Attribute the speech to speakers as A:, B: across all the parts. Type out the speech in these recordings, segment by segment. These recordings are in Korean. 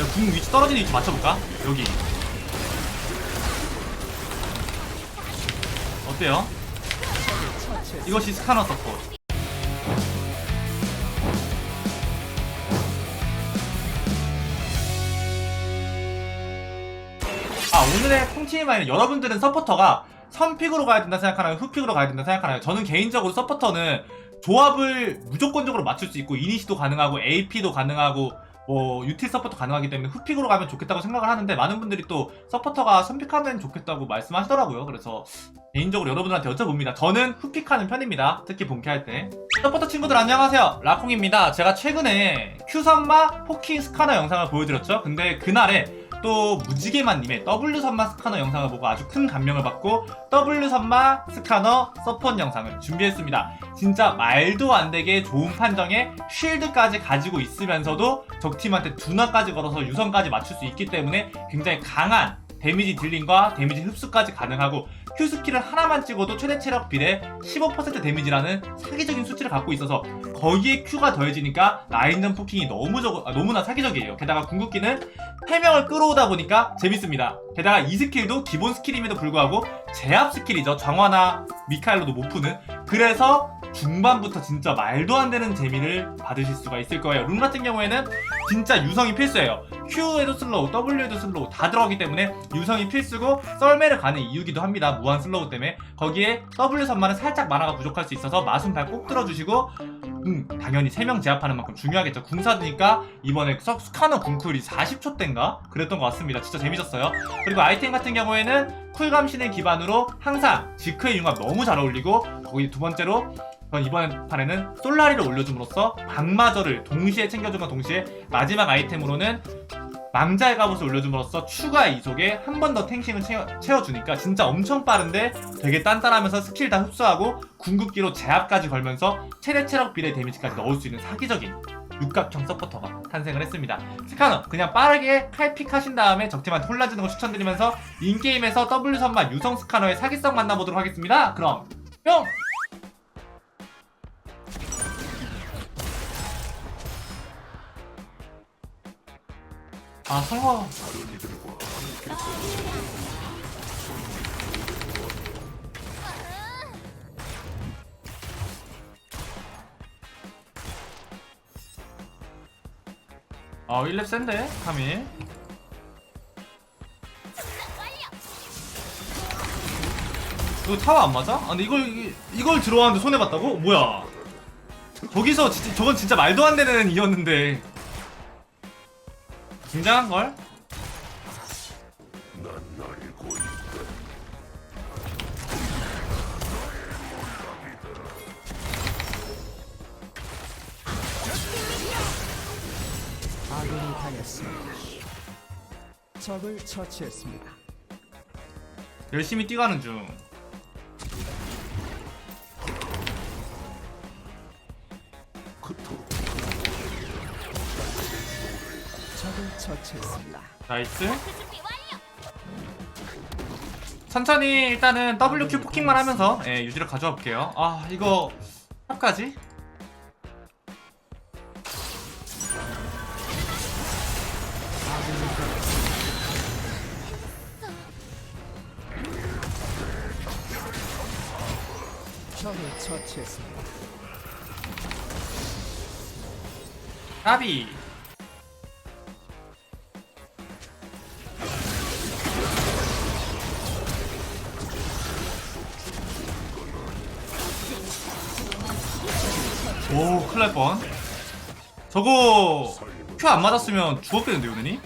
A: 야, 궁 위치 떨어지는 위치 맞춰볼까? 여기 어때요? 이것이 스카너 서포트 아 오늘의 콩티마이는 여러분들은 서포터가 선픽으로 가야 된다 생각하나요? 흑픽으로 가야 된다 생각하나요? 저는 개인적으로 서포터는 조합을 무조건적으로 맞출 수 있고 이니시도 가능하고 AP도 가능하고 뭐 유틸 서포터 가능하기 때문에 흑픽으로 가면 좋겠다고 생각을 하는데 많은 분들이 또 서포터가 선픽하면 좋겠다고 말씀하시더라고요. 그래서 개인적으로 여러분들한테 여쭤봅니다. 저는 흑픽하는 편입니다. 특히 본캐할 때. 서포터 친구들 안녕하세요. 라콩입니다. 제가 최근에 큐선마 포킹 스카너 영상을 보여드렸죠. 근데 그날에 또 무지개만님의 W 선마 스카너 영상을 보고 아주 큰 감명을 받고 W 선마 스카너 서폿 영상을 준비했습니다. 진짜 말도 안 되게 좋은 판정에 쉴드까지 가지고 있으면서도 적팀한테 두나까지 걸어서 유선까지 맞출 수 있기 때문에 굉장히 강한 데미지 딜링과 데미지 흡수까지 가능하고 Q 스킬을 하나만 찍어도 최대 체력 비례 15% 데미지라는 사기적인 수치를 갖고 있어서 거기에 Q가 더해지니까 라인전 포킹이 너무 적, 아, 너무나 사기적이에요. 게다가 궁극기는 3명을 끌어오다 보니까 재밌습니다. 게다가 이 스킬도 기본 스킬임에도 불구하고 제압 스킬이죠. 정화나 미카엘로도 못 푸는. 그래서 중반부터 진짜 말도 안 되는 재미를 받으실 수가 있을 거예요. 룬 같은 경우에는 진짜 유성이 필수예요. Q에도 슬로우, W에도 슬로우 다 들어가기 때문에 유성이 필수고 썰매를 가는 이유기도 합니다. 무한 슬로우 때문에 거기에 W 선만은 살짝 만화가 부족할 수 있어서 마순발 꼭 들어주시고 음, 당연히 3명 제압하는 만큼 중요하겠죠. 궁사드니까 이번에 서- 스카너 궁쿨이 40초 대인가? 그랬던 것 같습니다. 진짜 재밌었어요. 그리고 아이템 같은 경우에는 쿨감신을 기반으로 항상 지크의 융합 너무 잘 어울리고 거기 두 번째로 전 이번 판에는 솔라리를 올려줌으로써 방마저를 동시에 챙겨준과 동시에 마지막 아이템으로는 망자의 갑옷을 올려줌으로써 추가 이속에 한 번 더 탱싱을 채워, 채워 주니까 진짜 엄청 빠른데 되게 단단하면서 스킬 다 흡수하고 궁극기로 제압까지 걸면서 체력 체력 비례 데미지까지 넣을 수 있는 사기적인 육각형 서포터가 탄생을 했습니다. 스카너 그냥 빠르게 칼픽 하신 다음에 적팀한테 혼란주는 거 추천드리면서 인게임에서 W 선마 유성 스카너의 사기성 만나보도록 하겠습니다. 그럼 뿅! 아 설마 아 1렙 센데 카밀 이거 타워 안 맞아? 아 근데 이걸 이- 이걸 들어왔는데 손해봤다고? 뭐야 저기서 진짜 저건 진짜 말도 안 되는 이었는데 굉장한 걸?
B: 아군이 당했습니다. 적을 처치했습니다.
A: 열심히 뛰가는 중.
B: 처치했습니다.
A: 나이스. 천천히 일단은 WQ 포킹만 하면서 예, 유지를 가져와 볼게요. 아 이거 탑까지?
B: 적을 처치했습니다.
A: 까비. 오, 큰일 날 뻔. 저거 큐 안 맞았으면 죽었겠는데, 요는이?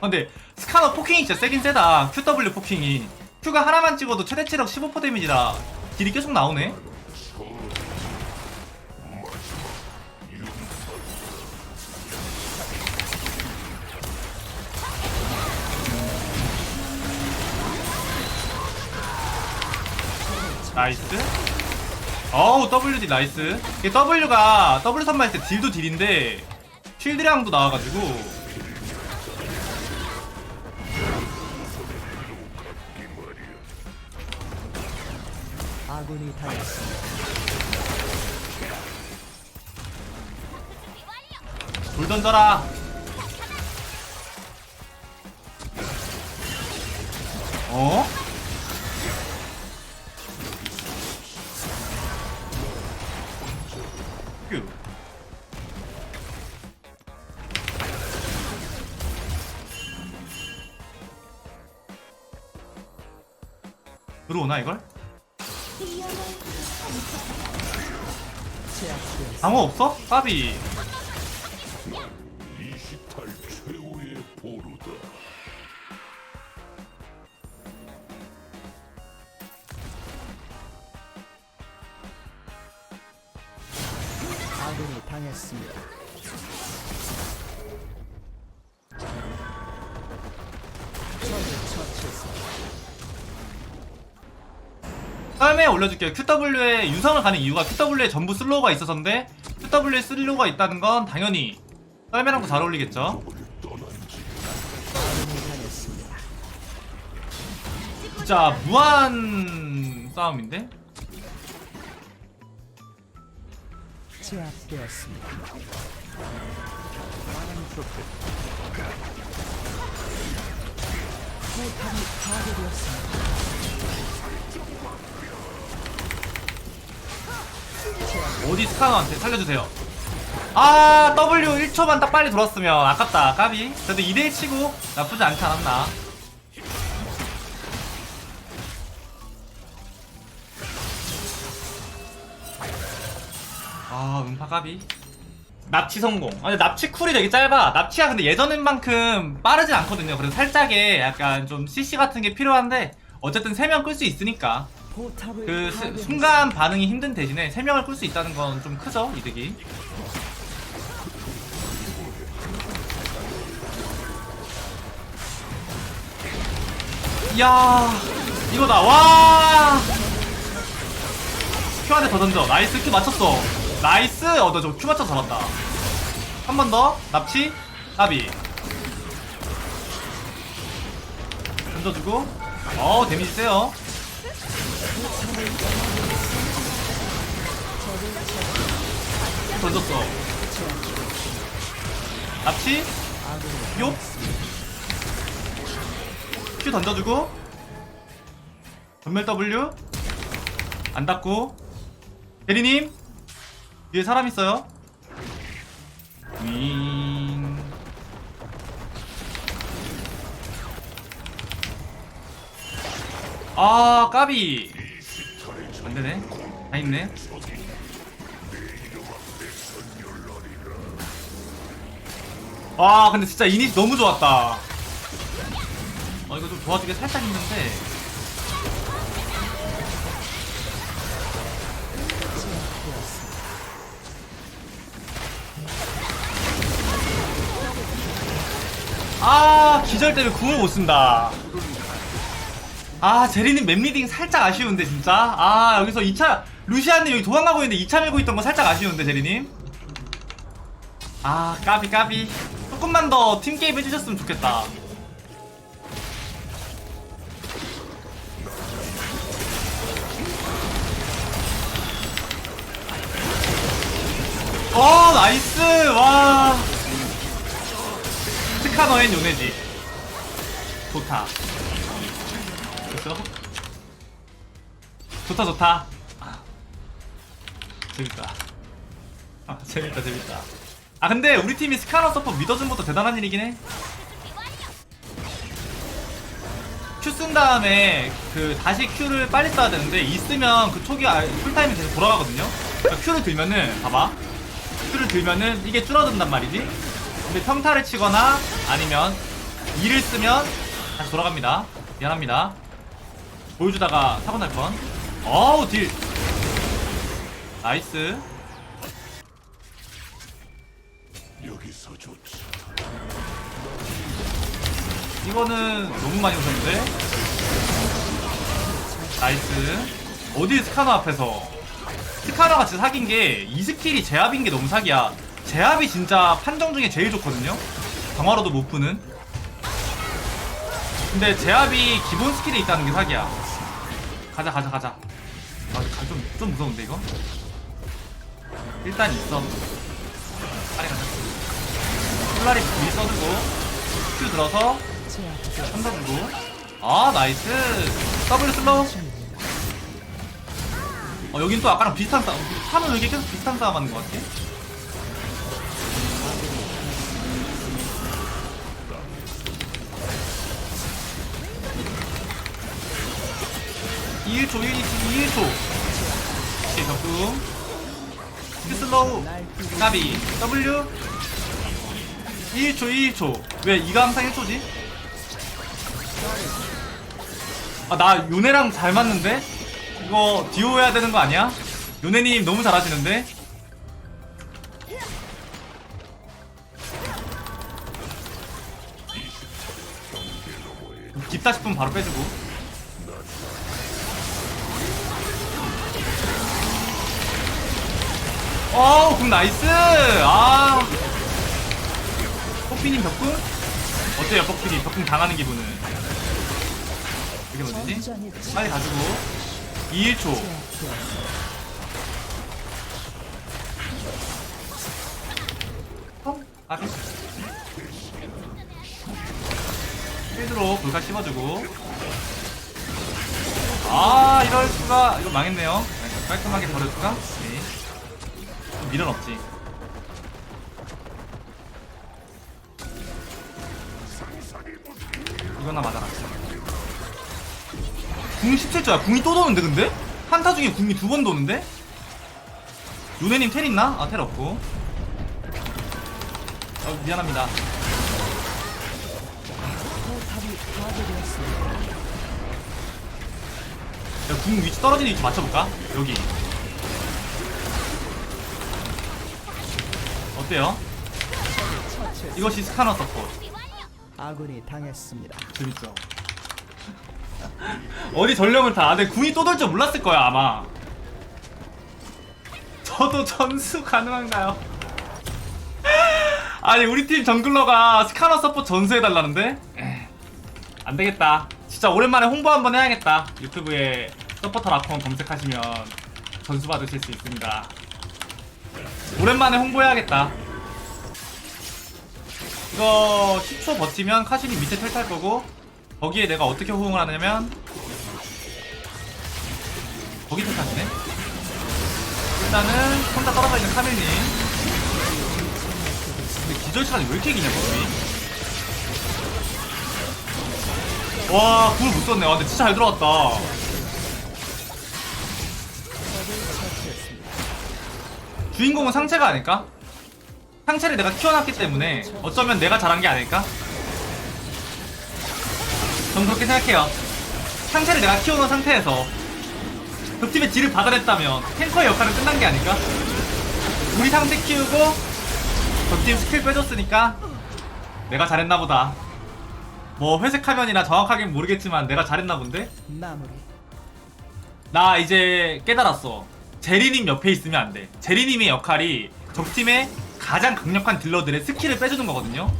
A: 아, 근데 스카너 포킹이 진짜 세긴 세다. QW 포킹이. Q가 하나만 찍어도 최대 체력 15% 데미지라 딜이 계속 나오네. 나이스. 어우 WD 나이스. 이게 W가 W 선만 했을 때 딜도 딜인데 쉴드량도 나와가지고.
B: 아군이
A: 불 던져라. 어? 방어 없어? 까비
C: 28 최후의 보루다.
B: 아군이 당했습니다.
A: 다음에 올려줄게요. QW에 유성을 가는 이유가 QW에 전부 슬로우가 있어서인데 QW에 슬로우가 있다는 건 당연히 썰매랑도 잘 어울리겠죠. 진짜 무한 싸움인데?
B: 제압되었습니다. 포탑이 파괴되었습니다.
A: 어디 스카너한테 살려주세요. 아 W 1초만 딱 빨리 돌았으면 아깝다 까비. 그래도 2대1 치고 나쁘지 않지 않았나. 아 음파 까비. 납치 성공. 아, 근데 납치 쿨이 되게 짧아. 납치가 근데 예전만큼 빠르진 않거든요. 그래서 살짝의 약간 좀 CC 같은 게 필요한데 어쨌든 3명 끌 수 있으니까 그 스-. 순간 반응이 힘든 대신에 3명을 끌 수 있다는 건 좀 크죠 이득이? 이야 이거다. 와! 큐 한대 더 던져. 나이스 큐 맞췄어. 나이스! 어너저 큐 맞춰 잡았다. 한 번 더. 납치. 나비. 던져주고. 어 데미지 세요 던졌어. 납치, 욕, 큐 던져주고, 전멸 W, 안 닿고, 대리님, 뒤에 사람 있어요. 윙. 아, 까비. 안 되네. 다 있네. 와 근데 진짜 이니시 너무 좋았다 어 이거 좀 도와주기 살짝 힘든데 아 기절 때문에 궁을 못 쓴다 아 제리님 맵리딩 살짝 아쉬운데 진짜? 아 여기서 2차 루시안님 여기 도망가고 있는데 2차 밀고 있던 거 살짝 아쉬운데 제리님? 아 까비 까비. 조금만 더 팀게임 해주셨으면 좋겠다. 어 나이스! 와. 스카너엔 요네지. 좋다 됐어? 좋다 좋다 아, 재밌다 아 재밌다 재밌다 아 근데 우리 팀이 스카너 서포 믿어준 것도 대단한 일이긴 해. 큐쓴 다음에 그 다시 큐를 빨리 써야 되는데 있으면 그 초기 아, 풀타임이 계속 돌아가거든요. 그러니까 큐를 들면은 봐봐. 큐를 들면은 이게 줄어든단 말이지. 근데 평타를 치거나 아니면 2를 쓰면 다시 돌아갑니다. 미안합니다. 보여주다가 사고 날 뻔. 어우 딜. 나이스.
C: 여기서 좋지.
A: 이거는 너무 많이 오셨는데? 나이스. 어디 스카너 앞에서? 스카너가 진짜 사귄 게, 이 스킬이 제압인 게 너무 사기야. 제압이 진짜 판정 중에 제일 좋거든요? 강화로도 못 푸는. 근데 제압이 기본 스킬에 있다는 게 사기야. 가자, 가자, 가자. 아, 좀, 좀 무서운데, 이거? 일단 있어. 빨리 가자. 폴라리 미리 써주고, 큐 들어서,
B: 제압되었습니다.
A: 한다주고. 아, 나이스. 더블 슬로우. 어, 여긴 또 아까랑 비슷한 싸움. 하면 왜 이렇게 계속 비슷한 싸움 하는 것 같아? (21초) 1초 1초 오케이 적금 스슬로우 나비 W 1초 1초 왜 이가 항상 1초지? 아나 요네랑 잘 맞는데? 이거 듀오 해야 되는 거 아니야? 요네님 너무 잘하시는데? 깊다 싶으면 바로 빼주고 어우 궁 나이스 아 뽀삐님 벽궁? 어때요 뽀삐님 벽궁 당하는 기분은 이게 뭐지? 빨리 가지고 2일초
B: 제압되었습니다.
A: 어? 아 필드로 불카 씹어주고 아 이럴 수가 이거 망했네요 네, 깔끔하게 버려줄까? 미련 없지 이거나 맞아라 궁 17조야 궁이 또 도는데 근데? 한타 중에 궁이 두 번 도는데? 요네님 텔 있나? 아 텔 없고 어, 미안합니다. 야, 궁 위치 떨어지는 위치 맞춰볼까? 여기. 어때요? 이것이 스카너 서포.
B: 아군이 당했습니다.
A: 재밌죠? 어디 전령을 타. 아, 근데 궁이 또 돌 줄 몰랐을 거야, 아마. 저도 전수 가능한가요? 아니, 우리 팀 정글러가 스카너 서포 전수해달라는데? 안 되겠다. 진짜 오랜만에 홍보 한번 해야겠다. 유튜브에 서포터 라콘 검색하시면 전수 받으실 수 있습니다. 오랜만에 홍보해야겠다. 이거 10초 버티면 카신이 밑에 텔탈 거고 거기에 내가 어떻게 호응을 하냐면 거기 텔 타시네 일단은 혼자 떨어져 있는 카밀님 근데 기절 시간이 왜 이렇게 기냐 거기 와 굴을 못 썼네 와 근데 진짜 잘 들어갔다. 주인공은 상체가 아닐까? 상체를 내가 키워놨기 때문에 어쩌면 내가 잘한 게 아닐까? 전 그렇게 생각해요. 상체를 내가 키워놓은 상태에서 적팀의 딜을 받아냈다면 탱커의 역할은 끝난 게 아닐까? 우리 상체 키우고 적팀 스킬 빼줬으니까 내가 잘했나 보다. 뭐 회색 화면이라 정확하게는 모르겠지만 내가 잘했나 본데? 나 이제 깨달았어. 제리님 옆에 있으면 안 돼. 제리님의 역할이 적팀의 가장 강력한 딜러들의 스킬을 빼주는 거거든요.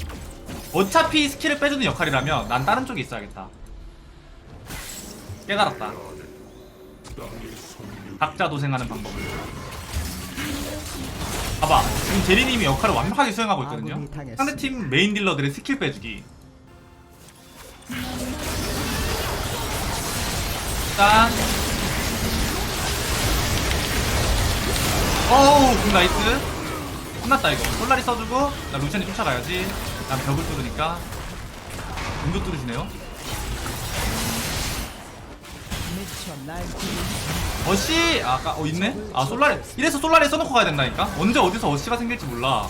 A: 어차피 스킬을 빼주는 역할이라면 난 다른 쪽에 있어야겠다. 깨달았다. 각자 도생하는 방법을. 봐봐. 지금 제리님이 역할을 완벽하게 수행하고 있거든요. 상대팀 메인 딜러들의 스킬 빼주기. 일 어우 굿 나이스. 끝났다 이거. 솔라리 써주고 나 루시안이 쫓아가야지. 난 벽을 뚫으니까. 문도 뚫으시네요. 어시 아, 아까 어 있네? 아 솔라리 이래서 솔라리 써놓고 가야 된다니까? 언제 어디서 어시가 생길지 몰라.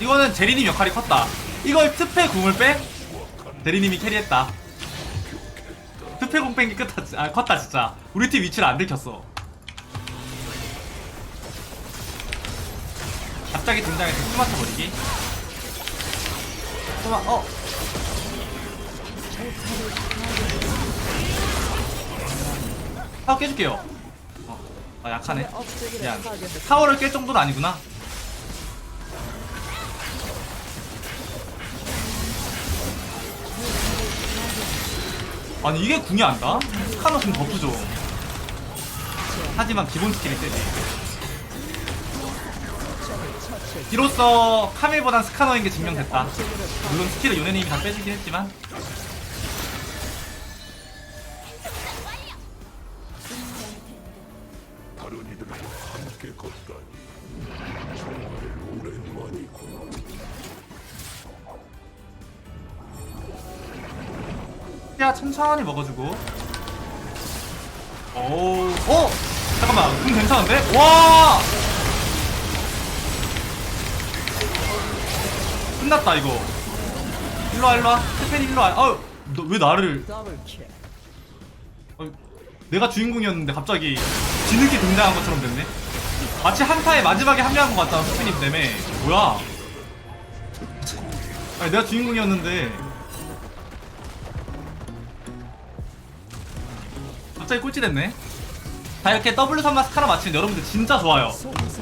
A: 이거는 제리님 역할이 컸다. 이걸 특패 궁을 빼 대리님이 캐리했다. 특패 궁뺀게 끝다 아 컸다 진짜. 우리 팀 위치를 안 들켰어 갑자기 등장해서 스마트 버리기. 스마 어? 타워 깨줄게요. 어, 아 약하네. 미안. 타워를 깰 정도는 아니구나. 아니 이게 궁이 안다? 스카너 궁 버프죠. 하지만 기본 스킬이 세지 이로써 카밀보단 스카너인 게 증명됐다 물론 스킬을 요네님이 다 빼주긴 했지만. 야 천천히 먹어주고 오, 어 잠깐만 음 괜찮은데? 와 끝났다 이거. 일로와 일로와. 스페인 일로와. 아유 너 왜 나를?
B: 더블킬.
A: 어, 내가 주인공이었는데 갑자기 뒤늦게 등장한 것처럼 됐네. 마치 한타의 마지막에 합류한 것 같다 스페님 때문에. 뭐야? 아니 내가 주인공이었는데. 갑자기 꼴찌 됐네 자 이렇게 W 선마 스카라 마치면 여러분들 진짜 좋아요.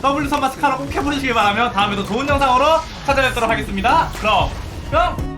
A: W 선마 스카라 꼭 해보시길 바라며 다음에도 좋은 영상으로 찾아뵙도록 하겠습니다. 그럼 뿅